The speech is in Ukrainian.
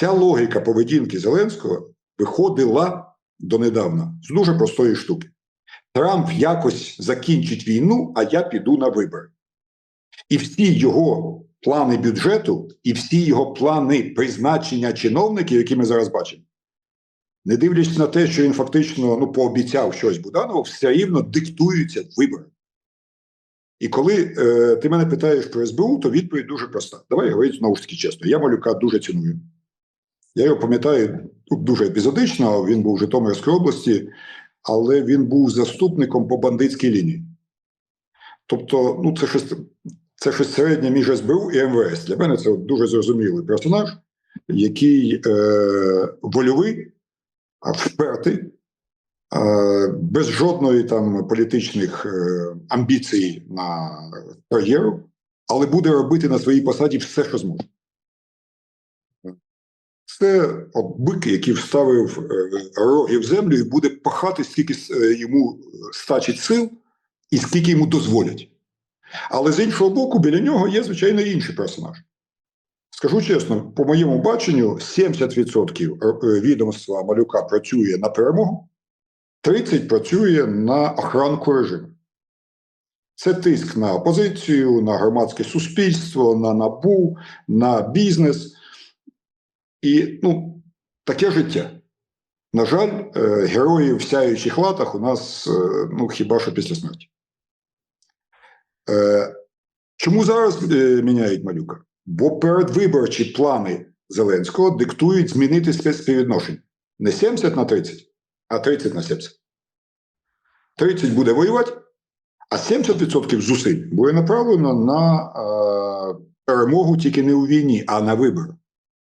Вся логіка поведінки Зеленського виходила донедавна з дуже простої штуки. Трамп якось закінчить війну, а я піду на вибори. І всі його плани бюджету, і всі його плани призначення чиновників, які ми зараз бачимо, не дивлячись на те, що він фактично ну, пообіцяв щось Буданову, все рівно диктуються вибори. І коли е, ти мене питаєш про СБУ, то відповідь дуже проста. Давай говорити знову ж таки чесно. Я малюка дуже ціную. Я його пам'ятаю ну, дуже епізодично. Він був в Житомирській області, але він був заступником по бандитській лінії. Тобто, ну, це щось, це щось середнє між СБУ і МВС. Для мене це дуже зрозумілий персонаж, який е, вольовий, впертий, е, без жодної там політичних е, амбіцій на кар'єру, але буде робити на своїй посаді все, що зможе. Це от бик, який вставив е, роги в землю і буде пахати, скільки е, йому стачить сил і скільки йому дозволять. Але з іншого боку, біля нього є, звичайно, інший персонаж. Скажу чесно, по моєму баченню, 70% е, відомства малюка працює на перемогу, 30% працює на охранку режиму. Це тиск на опозицію, на громадське суспільство, на набу, на бізнес. І ну, таке життя. На жаль, е, герої в сяючих латах у нас е, ну, хіба що після смерті. Е, Чому зараз міняють малюка? Бо передвиборчі плани Зеленського диктують змінити співвідношення. Не 70 на 30, а 30 на 70. 30 буде воювати, а 70% зусиль буде направлено на е, перемогу тільки не у війні, а на вибори.